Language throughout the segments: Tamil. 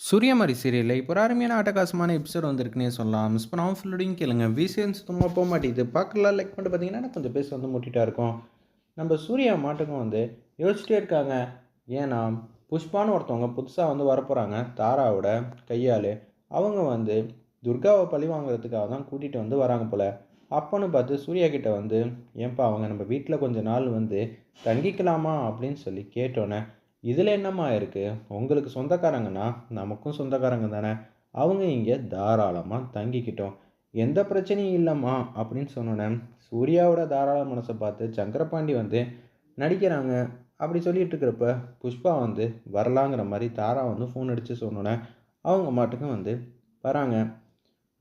சூரியமாரி சீரியலில் இப்போ ஒரு அருமையான அட்டகாசமான எபிசோட் வந்திருக்குன்னே சொல்லலாம். மிஸ் பண்ணாமல் ஃபுல்லோடையும் கேளுங்க. விசிஎன் சுத்தமாக போக மாட்டேங்குது. பார்க்கலாம் லைக் பண்ணிட்டு பார்த்தீங்கன்னா கொஞ்சம் பேச வந்து முட்டிட்டா இருக்கும். நம்ம சூர்யா மாட்டுக்கும் வந்து யோசிச்சுட்டே இருக்காங்க. ஏன்னா புஷ்பான்னு ஒருத்தவங்க புதுசாக வந்து வரப்போகிறாங்க தாராவோட கையால் அவங்க வந்து துர்காவை பழி வாங்குறதுக்காக தான் கூட்டிகிட்டு வந்து வராங்க போல். அப்போன்னு பார்த்து சூர்யா கிட்டே வந்து ஏன்பா அவங்க நம்ம வீட்டில் கொஞ்ச நாள் வந்து தங்கிக்கலாமா? அப்படின்னு சொல்லி கேட்டோன்னே இதில் என்னம்மா இருக்குது உங்களுக்கு சொந்தக்காரங்கன்னா நமக்கும் சொந்தக்காரங்க தானே? அவங்க இங்கே தாராளமாக தங்கிக்கிட்டோம். எந்த பிரச்சனையும் இல்லைம்மா அப்படின்னு சொன்னோன்னே சூர்யாவோட தாராள மனசை பார்த்து சங்கரபாண்டி வந்து நடிக்கிறாங்க. அப்படி சொல்லிட்டு இருக்கிறப்ப புஷ்பா வந்து வரலாங்கிற மாதிரி தாரா வந்து ஃபோன் அடித்து சொன்னோன்னே அவங்க மாட்டுக்கும் வந்து வராங்க.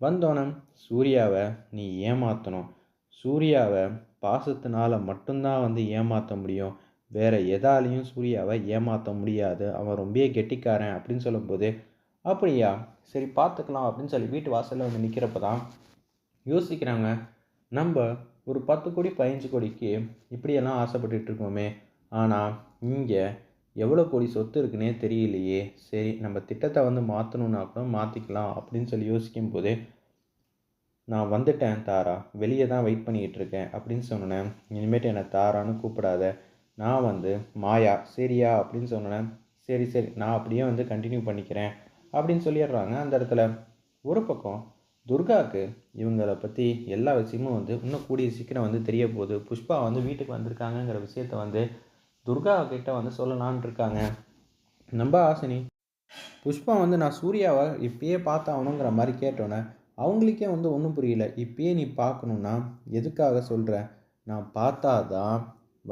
வந்தோன்னே சூர்யாவை நீ ஏமாற்றணும் சூர்யாவை பாசத்தினால மட்டும்தான் வந்து ஏமாற்ற முடியும். வேறு எதாலையும் சூர்யாவை ஏமாற்ற முடியாது. அவன் ரொம்ப கெட்டிக்காரன் அப்படின்னு சொல்லும்போது அப்படியா? சரி பார்த்துக்கலாம் அப்படின்னு சொல்லி வீட்டு வாசலில் வந்து நிற்கிறப்ப தான் யோசிக்கிறாங்க. நம்ம ஒரு பத்து கோடி பதினஞ்சு கோடிக்கு இப்படியெல்லாம் ஆசைப்பட்டுட்டு இருக்கோமே. ஆனால் இங்கே எவ்வளோ கோடி சொத்து இருக்குன்னே தெரியலையே. சரி நம்ம திட்டத்தை வந்து மாற்றணுன்னா கூட மாற்றிக்கலாம் அப்படின்னு சொல்லி யோசிக்கும் போது நான் வந்துட்டேன் தாரா. வெளியே தான் வெயிட் பண்ணிக்கிட்டு இருக்கேன் அப்படின்னு சொன்னேன் இனிமேட்டு என்னை தாரான்னு கூப்பிடாத. நான் வந்து மாயா சரியா? அப்படின்னு சொன்னேன். சரி சரி நான் அப்படியே வந்து கண்டினியூ பண்ணிக்கிறேன். அப்படின்னு சொல்லிடுறாங்க. அந்த இடத்துல ஒரு பக்கம் துர்காவுக்கு இவங்களை பற்றி எல்லா விஷயமும் வந்து இன்னும் கூடிய சீக்கிரம் வந்து தெரிய போகுது புஷ்பா வந்து வீட்டுக்கு வந்திருக்காங்கங்கிற விஷயத்த வந்து துர்கா கிட்ட வந்து சொல்லலான் இருக்காங்க. நம்ம ஆசினி புஷ்பா வந்து நான் சூர்யாவை இப்பயே பார்த்தாகணுங்கிற மாதிரி கேட்டோன்னே அவங்களுக்கே வந்து ஒன்றும் புரியல. இப்பயே நீ பார்க்கணுன்னா எதுக்காக சொல்கிற நான் பார்த்தா தான்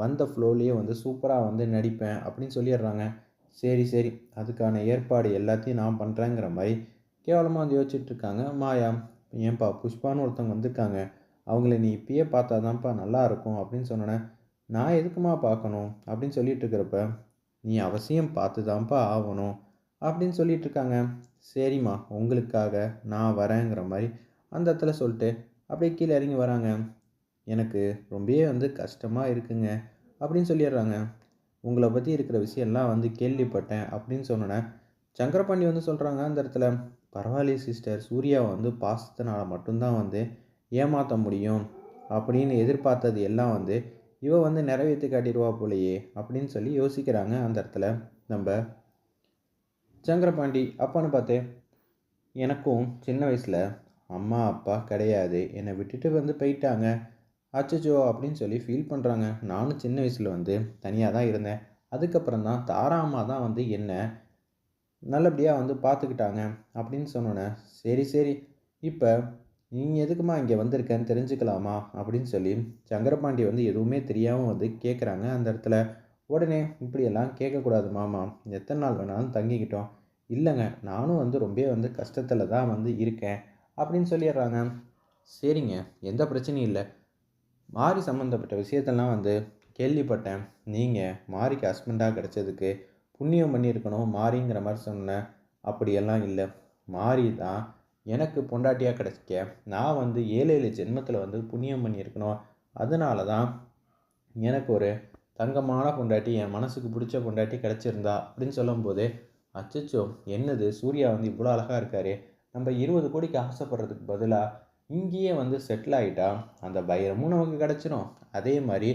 வந்த ஃப்ளோலேயே வந்து சூப்பராக வந்து நடிப்பேன் அப்படின்னு சொல்லிடுறாங்க. சரி சரி அதுக்கான ஏற்பாடு எல்லாத்தையும் நான் பண்ணுறேங்கிற மாதிரி கேவலமாக வந்து யோசிச்சுட்ருக்காங்க மாயா ஏன்பா புஷ்பான்னு ஒருத்தவங்க வந்திருக்காங்க. அவங்கள நீ இப்பயே பார்த்தா தான்ப்பா நல்லாயிருக்கும் அப்படின்னு சொன்னேன் நான் எதுக்குமா பார்க்கணும் அப்படின்னு சொல்லிட்டு இருக்கிறப்ப நீ அவசியம் பார்த்து தான்ப்பா ஆகணும் அப்படின்னு சொல்லிட்டு இருக்காங்க. சரிம்மா உங்களுக்காக நான் வரேங்கிற மாதிரி அந்த இடத்துல சொல்லிட்டு அப்படியே கீழே இறங்கி வராங்க. எனக்கு ரொம்பவே வந்து கஷ்டமாக இருக்குங்க. அப்படின்னு சொல்லிடுறாங்க. உங்களை பற்றி இருக்கிற விஷயம்லாம் வந்து கேள்விப்பட்டேன் அப்படின்னு சொன்னோன்னே சங்கரபாண்டி வந்து சொல்கிறாங்க அந்த இடத்துல பரவாயில்லையே சிஸ்டர் சூர்யாவை வந்து பாசத்தினால மட்டும்தான் வந்து ஏமாற்ற முடியும். அப்படின்னு எதிர்பார்த்தது எல்லாம் வந்து இவ வந்து நிறைவேற்றி காட்டிடுவா போலையே அப்படின்னு சொல்லி யோசிக்கிறாங்க அந்த இடத்துல நம்ம சங்கரபாண்டி. அப்பான்னு பார்த்து எனக்கும் சின்ன வயசில் அம்மா அப்பா கிடையாது. என்னை விட்டுட்டு வந்து போயிட்டாங்க. அச்சச்சோ அப்படின்னு சொல்லி ஃபீல் பண்ணுறாங்க நானும் சின்ன வயசில் வந்து தனியாக தான் இருந்தேன். அதுக்கப்புறம் தான் தாராமா தான் வந்து என்ன நல்லபடியாக வந்து பார்த்துக்கிட்டாங்க அப்படின்னு சொன்னோன்னே சரி சரி இப்போ நீங்கள் எதுக்குமா இங்கே வந்திருக்கேன்னு தெரிஞ்சுக்கலாமா அப்படின்னு சொல்லி சங்கரபாண்டி வந்து எதுவுமே தெரியாமல் வந்து கேட்குறாங்க அந்த இடத்துல. உடனே இப்படியெல்லாம் கேட்கக்கூடாது மாமா. எத்தனை நாள் வேணாலும் தங்கிக்கிட்டோம். இல்லைங்க நானும் வந்து ரொம்ப வந்து கஷ்டத்தில் தான் வந்து இருக்கேன். அப்படின்னு சொல்லிடுறாங்க. சரிங்க எந்த பிரச்சனையும் இல்லை. மாரி சம்மந்தப்பட்ட விஷயத்தெல்லாம் வந்து கேள்விப்பட்டேன். நீங்கள் மாரிக்கு ஹஸ்பண்டாக கிடச்சதுக்கு புண்ணியம் பண்ணியிருக்கணும் மாரிங்கிற மாதிரி சொன்னேன் அப்படியெல்லாம் இல்லை. மாரி தான் எனக்கு பொண்டாட்டியாக கிடைச்சிக்க. நான் வந்து ஏழு ஏழு ஜென்மத்தில் வந்து புண்ணியம் பண்ணியிருக்கணும். அதனால தான் எனக்கு ஒரு தங்கமான பொண்டாட்டி என் மனசுக்கு பிடிச்ச பொண்டாட்டி கிடச்சிருந்தா அப்படின்னு சொல்லும்போது அச்சச்சோ என்னது? சூர்யா வந்து இவ்வளோ அழகாக இருக்காரு. நம்ம இருபது கோடிக்கு ஆசைப்படுறதுக்கு பதிலாக இங்கேயே வந்து செட்டில் ஆகிட்டா அந்த பயிரமும் நமக்கு கிடச்சிரும். அதே மாதிரி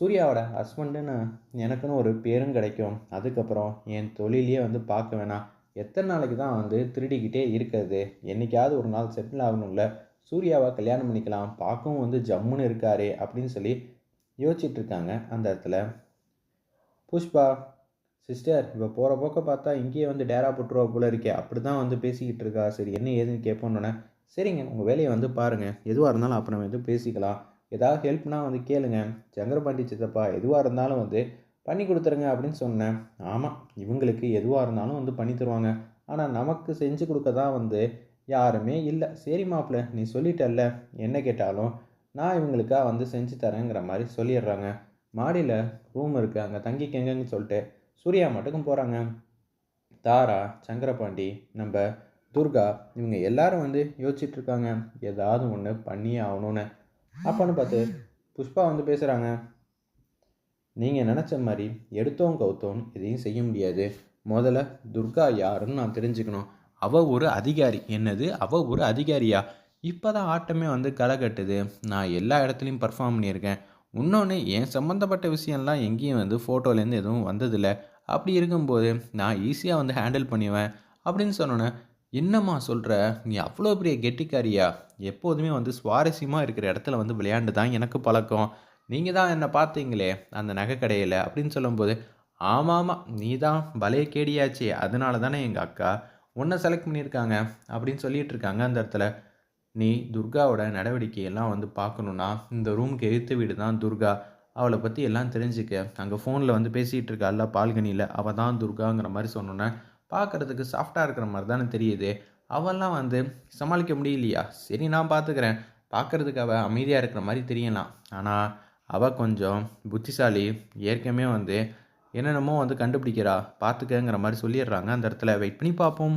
சூர்யாவோட ஹஸ்பண்டுன்னு எனக்குன்னு ஒரு பேரும் கிடைக்கும். அதுக்கப்புறம் என் தொழிலையே வந்து பார்க்க வேணாம். எத்தனை நாளைக்கு தான் வந்து திருடிக்கிட்டே இருக்கிறது? என்றைக்காவது ஒரு நாள் செட்டில் ஆகணும்ல. சூர்யாவை கல்யாணம் பண்ணிக்கலாம். பார்க்கவும் வந்து ஜம்முன்னு இருக்காரே அப்படின்னு சொல்லி யோசிச்சிட்ருக்காங்க அந்த இடத்துல. புஷ்பா சிஸ்டர் இப்போ போகிற போக்க பார்த்தா இங்கேயே வந்து டேரா போட்டுருவா போல இருக்கே. அப்படி தான் வந்து பேசிக்கிட்டு இருக்கா. சரி என்ன ஏதுன்னு கேட்போன்னொன்னே சரிங்க உங்கள் வேலையை வந்து பாருங்கள் எதுவாக இருந்தாலும் அப்புறம் வந்து பேசிக்கலாம். ஏதாவது ஹெல்ப்னால் வந்து கேளுங்க. சங்கரபாண்டி சித்தப்பா எதுவாக இருந்தாலும் வந்து பண்ணி கொடுத்துருங்க அப்படின்னு சொன்னேன். ஆமாம் இவங்களுக்கு எதுவாக இருந்தாலும் வந்து பண்ணி தருவாங்க. ஆனால் நமக்கு செஞ்சு கொடுக்க தான் வந்து யாருமே இல்லை. சரி மாப்பிள்ள நீ சொல்லிட்டல்ல. என்ன கேட்டாலும் நான் இவங்களுக்காக வந்து செஞ்சு தரேங்கிற மாதிரி சொல்லிடுறாங்க. மாடியில் ரூம் இருக்குது அங்கே தங்கிக்கங்கன்னு சொல்லிட்டு சூர்யா மட்டுக்கும் போகிறாங்க தாரா சங்கரபாண்டி நம்ம துர்கா இவங்க எல்லாரும் வந்து யோசிச்சுட்டு இருக்காங்க ஏதாவது ஒன்று பண்ணியே ஆகணும்னு. அப்போன்னு பார்த்து புஷ்பா வந்து பேசுகிறாங்க நீங்கள் நினச்ச மாதிரி எடுத்தோம் கவுத்தோம் எதையும் செய்ய முடியாது. முதல்ல துர்கா யாருன்னு நான் தெரிஞ்சுக்கணும். அவள் ஒரு அதிகாரி. என்னது? அவள் ஒரு அதிகாரியா? இப்போ தான் ஆட்டமே வந்து களை கட்டுது. நான் எல்லா இடத்துலையும் பர்ஃபார்ம் பண்ணியிருக்கேன். இன்னொன்று என் சம்மந்தப்பட்ட விஷயம்லாம் எங்கேயும் வந்து ஃபோட்டோலேருந்து எதுவும் வந்ததில்லை. அப்படி இருக்கும்போது நான் ஈஸியாக வந்து ஹேண்டில் பண்ணுவேன் அப்படின்னு சொன்னோன்னே என்னம்மா சொல்கிற நீ அவ்வளோ பெரிய கெட்டிக்காரியா? எப்போதுமே வந்து சுவாரஸ்யமாக இருக்கிற இடத்துல வந்து விளையாண்டு தான் எனக்கு பழக்கம். நீங்கள் தான் என்னை பார்த்தீங்களே அந்த நகை கடையில் அப்படின்னு சொல்லும்போது ஆமாம் ஆமாம் நீ தான் பலைய கேடியாச்சு அதனால தானே எங்கள் அக்கா உன்னை செலக்ட் பண்ணியிருக்காங்க அப்படின்னு சொல்லிட்டு இருக்காங்க அந்த இடத்துல. நீ துர்காவோட நடவடிக்கையெல்லாம் வந்து பார்க்கணுன்னா இந்த ரூமுக்கு எதிர்த்து வீடு தான் துர்கா. அவளை பற்றி எல்லாம் தெரிஞ்சுக்க. அங்கே ஃபோனில் வந்து பேசிகிட்டு இருக்காள்ல பால்கனியில். அவள் தான் துர்காங்கிற மாதிரி சொன்னோன்னே பார்க்குறதுக்கு சாஃப்டாக இருக்கிற மாதிரி தானே தெரியுது. அவெல்லாம் வந்து சமாளிக்க முடியலையா? சரி நான் பார்த்துக்கிறேன் பார்க்குறதுக்கு அவள் அமைதியாக இருக்கிற மாதிரி தெரியலாம். ஆனால் அவள் கொஞ்சம் புத்திசாலி ஏற்கனவே வந்து என்னென்னமோ வந்து கண்டுபிடிக்கிறா. பார்த்துக்கங்கிற மாதிரி சொல்லிடுறாங்க. அந்த இடத்துல வெயிட் பண்ணி பார்ப்போம்.